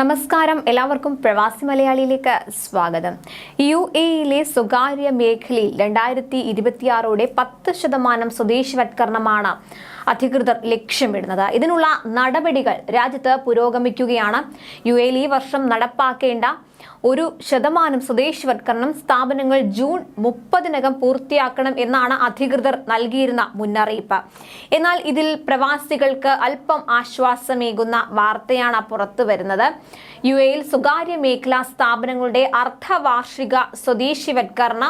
നമസ്കാരം. എല്ലാവർക്കും പ്രവാസി മലയാളിയിലേക്ക് സ്വാഗതം. യു എയിലെ സ്വകാര്യ മേഖലയിൽ രണ്ടായിരത്തി ഇരുപത്തിയാറോടെ പത്ത് ശതമാനം സ്വദേശിവത്കരണമാണ് അധികൃതർ ലക്ഷ്യമിടുന്നത്. ഇതിനുള്ള നടപടികൾ രാജ്യത്ത് പുരോഗമിക്കുകയാണ്. യു എയിൽ ഈ വർഷം നടപ്പാക്കേണ്ട ഒരു ശതമാനം സ്വദേശിവത്കരണം സ്ഥാപനങ്ങൾ ജൂൺ മുപ്പതിനകം പൂർത്തിയാക്കണം എന്നാണ് അധികൃതർ നൽകിയിരുന്ന മുന്നറിയിപ്പ്. എന്നാൽ ഇതിൽ പ്രവാസികൾക്ക് അല്പം ആശ്വാസമേകുന്ന വാർത്തയാണ് പുറത്തു വരുന്നത്. യു എയിൽ സ്വകാര്യ മേഖലാ സ്ഥാപനങ്ങളുടെ അർദ്ധവാർഷിക സ്വദേശിവത്കരണ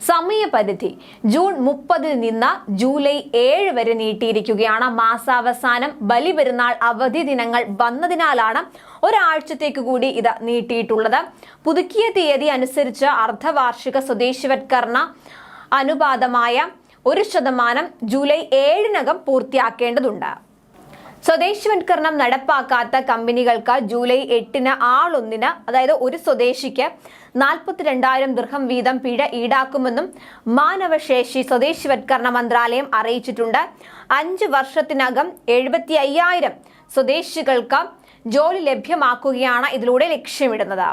സമയപരിധി ജൂൺ മുപ്പതിൽ നിന്ന് ജൂലൈ ഏഴ് വരെ നീട്ടിയിരിക്കുകയാണ്. മാസാവസാനം ബലിപെരുന്നാൾ അവധി ദിനങ്ങൾ വന്നതിനാലാണ് ഒരാഴ്ചത്തേക്ക് കൂടി ഇത് നീട്ടിയിട്ടുള്ളത്. പുതുക്കിയ തീയതി അനുസരിച്ച് അർദ്ധവാർഷിക സ്വദേശിവത്കരണ അനുപാതമായ ഒരു ശതമാനം ജൂലൈ ഏഴിനകം പൂർത്തിയാക്കേണ്ടതുണ്ട്. സ്വദേശിവത്കരണം നടപ്പാക്കാത്ത കമ്പനികൾക്ക് ജൂലൈ എട്ടിന് ആളൊന്നിന് അതായത് ഒരു സ്വദേശിക്ക് നാൽപ്പത്തിരണ്ടായിരം ദൃഹം വീതം പിഴ ഈടാക്കുമെന്നും മാനവശേഷി സ്വദേശിവൽക്കരണ മന്ത്രാലയം അറിയിച്ചിട്ടുണ്ട്. അഞ്ച് വർഷത്തിനകം എഴുപത്തി അയ്യായിരം സ്വദേശികൾക്ക് ജോലി ലഭ്യമാക്കുകയാണ് ഇതിലൂടെ ലക്ഷ്യമിടുന്നത്.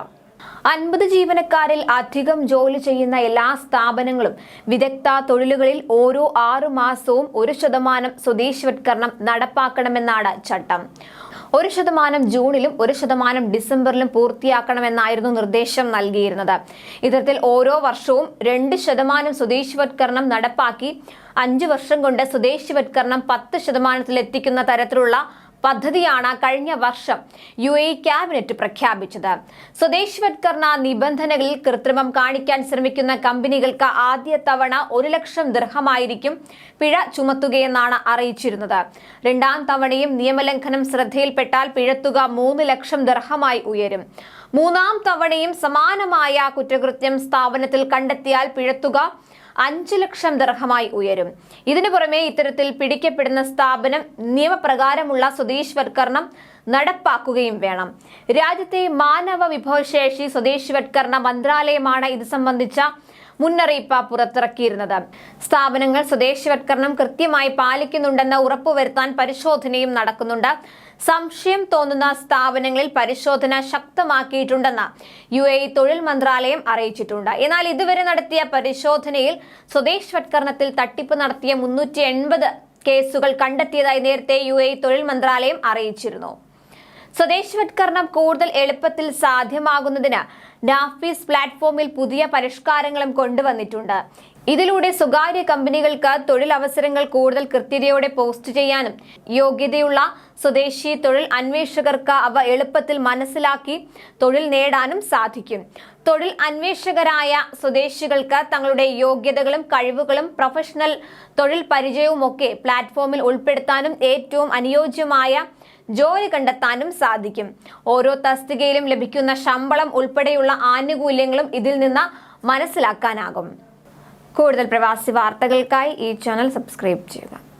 അൻപത് ജീവനക്കാരിൽ അധികം ജോലി ചെയ്യുന്ന എല്ലാ സ്ഥാപനങ്ങളും വിദഗ്ധ തൊഴിലുകളിൽ ഓരോ ആറു മാസവും ഒരു ശതമാനം സ്വദേശിവത്കരണം നടപ്പാക്കണമെന്നാണ് ചട്ടം. ഒരു ശതമാനം ജൂണിലും ഒരു ശതമാനം ഡിസംബറിലും പൂർത്തിയാക്കണമെന്നായിരുന്നു നിർദ്ദേശം നൽകിയിരുന്നത്. ഇത്തരത്തിൽ ഓരോ വർഷവും രണ്ട് ശതമാനം സ്വദേശിവത്കരണം നടപ്പാക്കി അഞ്ച് വർഷം കൊണ്ട് സ്വദേശിവത്കരണം പത്ത് ശതമാനത്തിൽ എത്തിക്കുന്ന തരത്തിലുള്ള പദ്ധതിയാണ് കഴിഞ്ഞ വർഷം യു എ ക്യാബിനറ്റ് പ്രഖ്യാപിച്ചത്. സ്വദേശിവത്കരണ നിബന്ധനകളിൽ കൃത്രിമം കാണിക്കാൻ ശ്രമിക്കുന്ന കമ്പനികൾക്ക് ആദ്യ തവണ ഒരു ലക്ഷം ദൃഹമായിരിക്കും പിഴ ചുമത്തുകയെന്നാണ് അറിയിച്ചിരുന്നത്. രണ്ടാം തവണയും നിയമലംഘനം ശ്രദ്ധയിൽപ്പെട്ടാൽ പിഴത്തുക മൂന്ന് ലക്ഷം ദർഹമായി ഉയരും. മൂന്നാം തവണയും സമാനമായ കുറ്റകൃത്യം സ്ഥാപനത്തിൽ കണ്ടെത്തിയാൽ പിഴത്തുക അഞ്ച് ലക്ഷം ദർഹമായി ഉയരും. ഇതിനു പുറമെ ഇത്തരത്തിൽ പിടിക്കപ്പെടുന്ന സ്ഥാപനം നിയമപ്രകാരമുള്ള സ്വദേശിവത്കരണം നടപ്പാക്കുകയും വേണം. രാജ്യത്തെ മാനവ വിഭവശേഷി സ്വദേശിവത്കരണ മന്ത്രാലയമാണ് ഇത് സംബന്ധിച്ച മുന്നറിയിപ്പ് പുറത്തിറക്കിയിരുന്നത്. സ്ഥാപനങ്ങൾ സ്വദേശിവത്കരണം കൃത്യമായി പാലിക്കുന്നുണ്ടെന്ന് ഉറപ്പുവരുത്താൻ പരിശോധനയും നടക്കുന്നുണ്ട്. സംശയം തോന്നുന്ന സ്ഥാപനങ്ങളിൽ പരിശോധന ശക്തമാക്കിയിട്ടുണ്ടെന്ന് യു എ തൊഴിൽ മന്ത്രാലയം അറിയിച്ചിട്ടുണ്ട്. എന്നാൽ ഇതുവരെ നടത്തിയ പരിശോധനയിൽ സ്വദേശിവത്കരണത്തിൽ തട്ടിപ്പ് നടത്തിയ മുന്നൂറ്റി കേസുകൾ കണ്ടെത്തിയതായി നേരത്തെ യു തൊഴിൽ മന്ത്രാലയം അറിയിച്ചിരുന്നു. സ്വദേശവത്കരണം കൂടുതൽ എളുപ്പത്തിൽ സാധ്യമാകുന്നതിന് നാഫീസ് പ്ലാറ്റ്ഫോമിൽ പുതിയ പരിഷ്കാരങ്ങളും കൊണ്ടുവന്നിട്ടുണ്ട്. ഇതിലൂടെ സ്വകാര്യ കമ്പനികൾക്ക് തൊഴിലവസരങ്ങൾ കൂടുതൽ കൃത്യതയോടെ പോസ്റ്റ് ചെയ്യാനും യോഗ്യതയുള്ള സ്വദേശി തൊഴിൽ അന്വേഷകർക്ക് അവ എളുപ്പത്തിൽ മനസ്സിലാക്കി തൊഴിൽ നേടാനും സാധിക്കും. തൊഴിൽ അന്വേഷകരായ സ്വദേശികൾക്ക് തങ്ങളുടെ യോഗ്യതകളും കഴിവുകളും പ്രൊഫഷണൽ തൊഴിൽ പരിചയവുമൊക്കെ പ്ലാറ്റ്ഫോമിൽ ഉൾപ്പെടുത്താനും ഏറ്റവും അനുയോജ്യമായ ജോലി കണ്ടെത്താനും സാധിക്കും. ഓരോ തസ്തികയിലും ലഭിക്കുന്ന ശമ്പളം ഉൾപ്പെടെയുള്ള ആനുകൂല്യങ്ങളും ഇതിൽ നിന്ന് മനസ്സിലാക്കാനാകും. കൂടുതൽ പ്രവാസി വാർത്തകൾക്കായി ഈ ചാനൽ സബ്സ്ക്രൈബ് ചെയ്യുക.